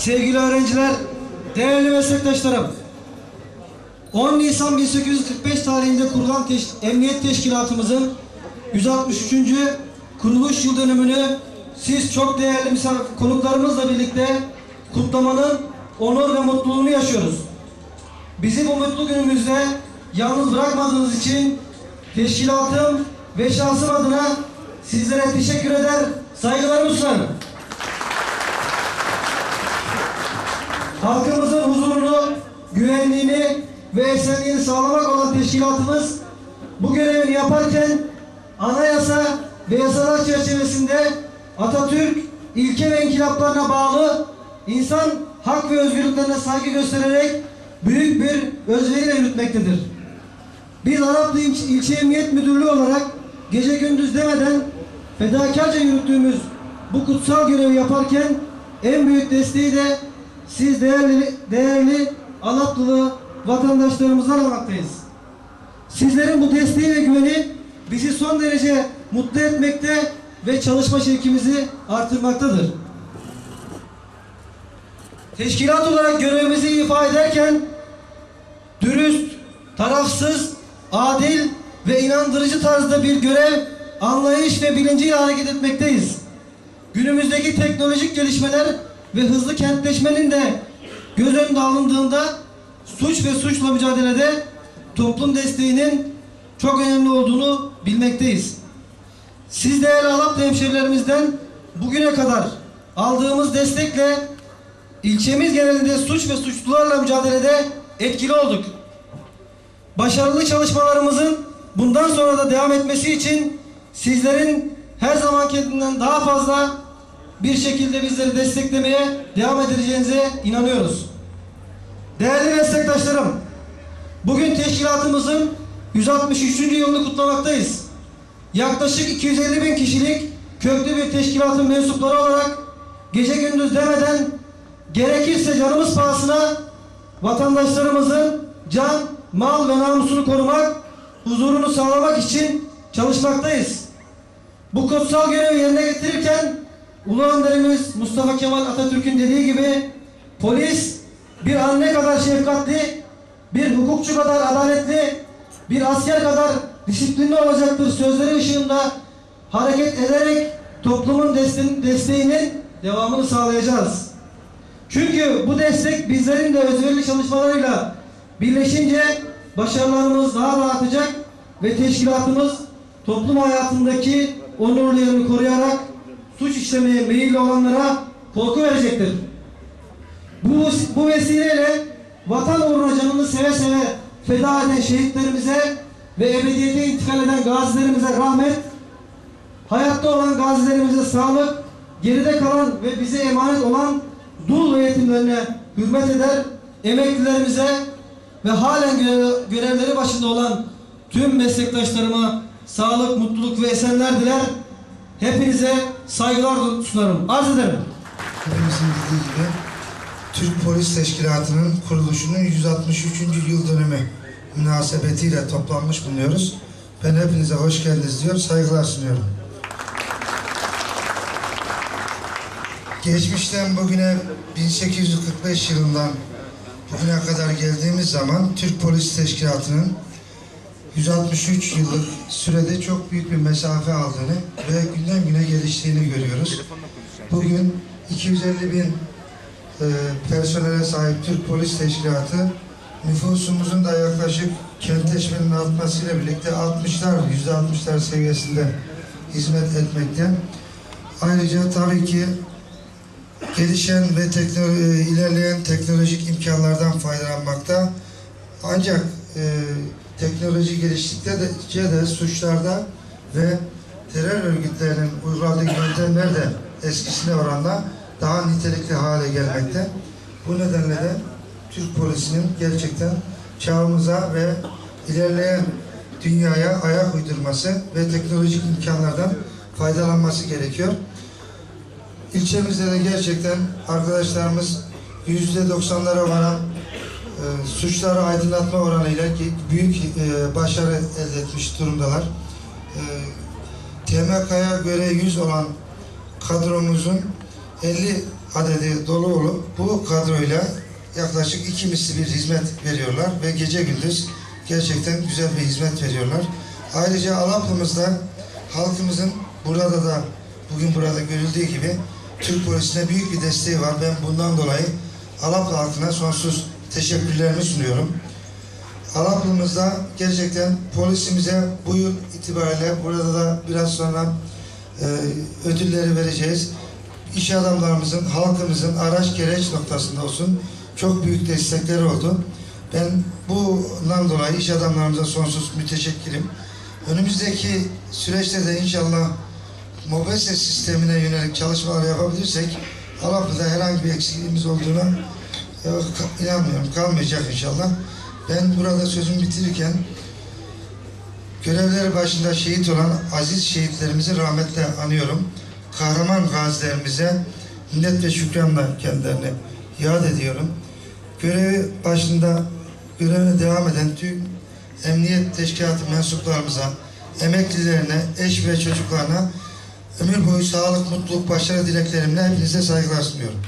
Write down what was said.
sevgili öğrenciler, değerli meslektaşlarım. 10 Nisan 1845 tarihinde kurulan teş- Emniyet Teşkilatımızın 163. kuruluş yıl dönümünü siz çok değerli misafir konuklarımızla birlikte kutlamanın onur ve mutluluğunu yaşıyoruz. Bizi bu mutlu günümüzde yalnız bırakmadığınız için teşkilatım ve şahsım adına sizlere teşekkür eder, saygılarımı sunarım. Halkımızın huzurunu, güvenliğini ve esenliğini sağlamak olan teşkilatımız bu görevini yaparken anayasa ve yasalar çerçevesinde Atatürk ilke ve inkılaplarına bağlı insan hak ve özgürlüklerine saygı göstererek büyük bir özveriyle yürütmektedir. Biz Araplı İlçe, İlçe Emniyet Müdürlüğü olarak gece gündüz demeden fedakarca yürüttüğümüz bu kutsal görevi yaparken en büyük desteği de siz değerli, değerli Alatlılı vatandaşlarımızdan almaktayız. Sizlerin bu desteği ve güveni bizi son derece mutlu etmekte ve çalışma şevkimizi artırmaktadır. Teşkilat olarak görevimizi ifa ederken dürüst, tarafsız, adil ve inandırıcı tarzda bir görev, anlayış ve bilinciyle hareket etmekteyiz. Günümüzdeki teknolojik gelişmeler ve hızlı kentleşmenin de göz önünde alındığında suç ve suçla mücadelede toplum desteğinin çok önemli olduğunu bilmekteyiz. Siz değerli Alaplı hemşerilerimizden bugüne kadar aldığımız destekle ilçemiz genelinde suç ve suçlularla mücadelede etkili olduk. Başarılı çalışmalarımızın bundan sonra da devam etmesi için sizlerin her zamankinden daha fazla bir şekilde bizleri desteklemeye devam edeceğinize inanıyoruz. Değerli meslektaşlarım, bugün teşkilatımızın 163. yılını kutlamaktayız. Yaklaşık 250 bin kişilik köklü bir teşkilatın mensupları olarak gece gündüz demeden gerekirse canımız pahasına vatandaşlarımızın can, mal ve namusunu korumak, huzurunu sağlamak için çalışmaktayız. Bu kutsal görevi yerine getirirken Ulu Önderimiz Mustafa Kemal Atatürk'ün dediği gibi polis bir anne kadar şefkatli, bir hukukçu kadar adaletli, bir asker kadar disiplinli olacaktır sözleri ışığında hareket ederek toplumun deste- desteğinin devamını sağlayacağız. Çünkü bu destek bizlerin de özverili çalışmalarıyla birleşince başarılarımız daha da artacak ve teşkilatımız toplum hayatındaki onurlu koruyarak suç işlemeye meyilli olanlara korku verecektir. Bu, bu vesileyle vatan uğruna canını seve seve feda eden şehitlerimize ve ebediyete intikal eden gazilerimize rahmet, hayatta olan gazilerimize sağlık, geride kalan ve bize emanet olan dul ve yetimlerine hürmet eder, emeklilerimize ve halen görev- görevleri başında olan tüm meslektaşlarıma sağlık, mutluluk ve esenler diler. Hepinize saygılar sunarım. Arz ederim. Hepimizin bildiği gibi Türk Polis Teşkilatı'nın kuruluşunun 163. yıl dönümü münasebetiyle toplanmış bulunuyoruz. Ben hepinize hoş geldiniz diyor, saygılar sunuyorum. Geçmişten bugüne 1845 yılından bugüne kadar geldiğimiz zaman Türk Polis Teşkilatı'nın 163 yıllık sürede çok büyük bir mesafe aldığını ve günden güne geliştiğini görüyoruz. Bugün 250 bin e, personele sahip Türk Polis Teşkilatı nüfusumuzun da yaklaşık kentleşmenin artmasıyla birlikte 60'lar, %60'lar seviyesinde hizmet etmekte. Ayrıca tabii ki gelişen ve teknolo- e, ilerleyen teknolojik imkanlardan faydalanmakta. Ancak e, teknoloji geliştikçe de, de suçlarda ve terör örgütlerinin uyguladığı yöntemler de eskisine oranla daha nitelikli hale gelmekte. Bu nedenle de Türk polisinin gerçekten çağımıza ve ilerleyen dünyaya ayak uydurması ve teknolojik imkanlardan faydalanması gerekiyor. İlçemizde de gerçekten arkadaşlarımız yüzde doksanlara varan e, suçları aydınlatma oranıyla büyük e, başarı elde etmiş durumdalar. E, TMK'ya göre 100 olan kadromuzun 50 adedi dolu olup bu kadroyla yaklaşık iki misli bir hizmet veriyorlar ve gece gündüz gerçekten güzel bir hizmet veriyorlar. Ayrıca Alaplımızda halkımızın burada da bugün burada görüldüğü gibi Türk polisine büyük bir desteği var. Ben bundan dolayı Alaplı halkına sonsuz teşekkürlerimi sunuyorum. Alaplımızda gerçekten polisimize bu yıl itibariyle burada da biraz sonra e, ödülleri vereceğiz. İş adamlarımızın, halkımızın araç gereç noktasında olsun çok büyük destekleri oldu. Ben bundan dolayı iş adamlarımıza sonsuz müteşekkirim. Önümüzdeki süreçte de inşallah mobese sistemine yönelik çalışmalar yapabilirsek Alaplı'da herhangi bir eksikliğimiz olduğuna ka- inanmıyorum. Kalmayacak inşallah. Ben burada sözümü bitirirken görevleri başında şehit olan aziz şehitlerimizi rahmetle anıyorum. Kahraman gazilerimize minnet ve şükranla kendilerini yad ediyorum. Görevi başında görevine devam eden tüm emniyet teşkilatı mensuplarımıza, emeklilerine, eş ve çocuklarına ömür boyu sağlık, mutluluk, başarı dileklerimle hepinize saygılar sunuyorum.